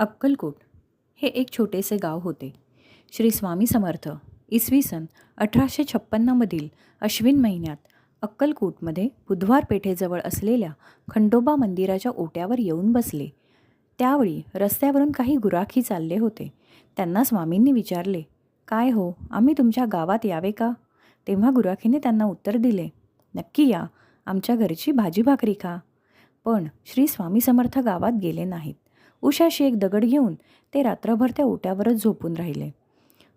अक्कलकोट हे एक छोटेसे गाव होते. श्री स्वामी समर्थ इसवी सन अठराशे छप्पन्नमधील अश्विन महिन्यात अक्कलकोटमध्ये बुधवार पेठेजवळ असलेल्या खंडोबा मंदिराच्या ओट्यावर येऊन बसले. त्यावेळी रस्त्यावरून काही गुराखी चालले होते. त्यांना स्वामींनी विचारले काय हो आम्ही तुमच्या गावात यावे का? तेव्हा गुराखीने त्यांना उत्तर दिले नक्की या आमच्या घरची भाजी भाकरी खा. पण श्री स्वामी समर्थ गावात गेले नाहीत. उशाशी एक दगड घेऊन ते रात्रभर त्या ओट्यावरच झोपून राहिले.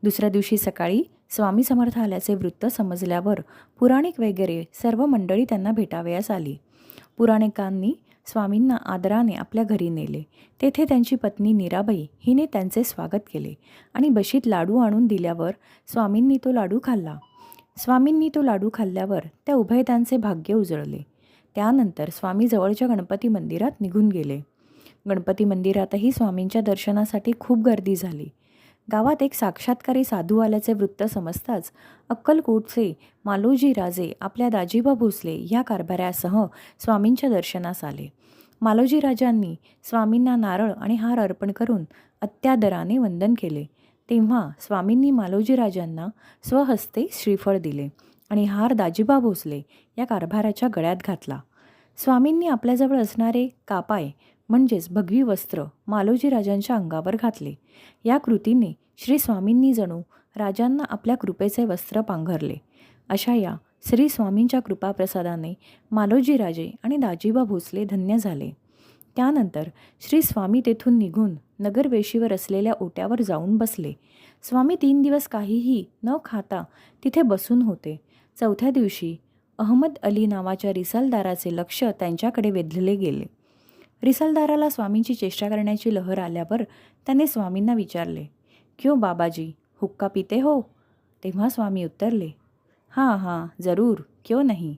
दुसऱ्या दिवशी सकाळी स्वामी समर्थ आल्याचे वृत्त समजल्यावर पुराणिक वगैरे सर्व मंडळी त्यांना भेटावयास आली. पुराणिकांनी स्वामींना आदराने आपल्या घरी नेले. तेथे त्यांची पत्नी नीराबाई हिने त्यांचे स्वागत केले आणि बशीत लाडू आणून दिल्यावर स्वामींनी तो लाडू खाल्ला. स्वामींनी तो लाडू खाल्ल्यावर त्या उभयतांचे भाग्य उजळले. त्यानंतर स्वामी जवळच्या गणपती मंदिरात निघून गेले. गणपती मंदिरातही स्वामींच्या दर्शनासाठी खूप गर्दी झाली. गावात एक साक्षात्कारी साधू आल्याचे वृत्त समजताच अक्कलकोटचे मालोजी राजे आपल्या दाजीबा भोसले या कारभाऱ्यासह स्वामींच्या दर्शनास आले. मालोजी राजांनी स्वामींना नारळ आणि हार अर्पण करून अत्यादराने वंदन केले. तेव्हा स्वामींनी मालोजी राजांना स्वहस्ते श्रीफळ दिले आणि हार दाजीबा भोसले या कारभाराच्या गळ्यात घातला. स्वामींनी आपल्याजवळ असणारे कापाय म्हणजेच भगवी वस्त्र मालोजी राजांच्या अंगावर घातले. या कृतीने श्री स्वामींनी जणू राजांना आपल्या कृपेचे वस्त्र पांघरले. अशा या श्री स्वामींच्या कृपाप्रसादाने मालोजीराजे आणि दाजीबा भोसले धन्य झाले. त्यानंतर श्री स्वामी तेथून निघून नगरवेशीवर असलेल्या ओट्यावर जाऊन बसले. स्वामी तीन दिवस काहीही न खाता तिथे बसून होते. चौथ्या दिवशी अहमद अली नावाच्या रिसालदाराचे लक्ष त्यांच्याकडे वेधले गेले. रिसालदाराला स्वामींची चेष्टा करण्याची लहर आल्यावर त्याने स्वामींना विचारले क्यों बाबाजी? हुक्का पिते हो? तेव्हा स्वामी उत्तरले हां हां जरूर क्यों नाही?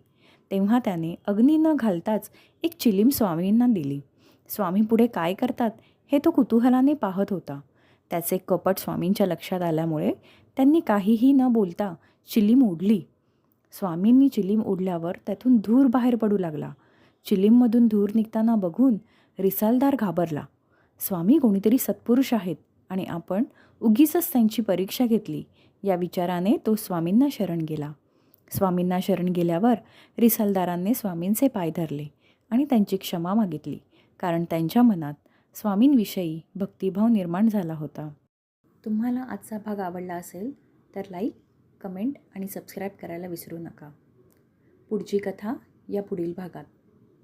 तेव्हा त्याने अग्नी न घालताच एक चिलीम स्वामींना दिली. स्वामी पुढे काय करतात हे तो कुतूहलाने पाहत होता. त्याचे कपट स्वामींच्या लक्षात आल्यामुळे त्यांनी काहीही न बोलता चिलीम ओढली स्वामींनी चिलीम ओढल्यावर त्यातून धूर बाहेर पडू लागला. चिलीममधून धूर निघताना बघून रिसालदार घाबरला. स्वामी कोणीतरी सत्पुरुष आहेत आणि आपण उगीचच त्यांची परीक्षा घेतली. या विचाराने तो स्वामींना शरण गेला. स्वामींना शरण गेल्यावर रिसालदारांनी स्वामींचे पाय धरले आणि त्यांची क्षमा मागितली कारण त्यांच्या मनात स्वामींविषयी भक्तिभाव निर्माण झाला होता. तुम्हाला आजचा भाग आवडला असेल तर लाईक कमेंट आणि सबस्क्राईब करायला विसरू नका. पुढची कथा या पुढील भागात.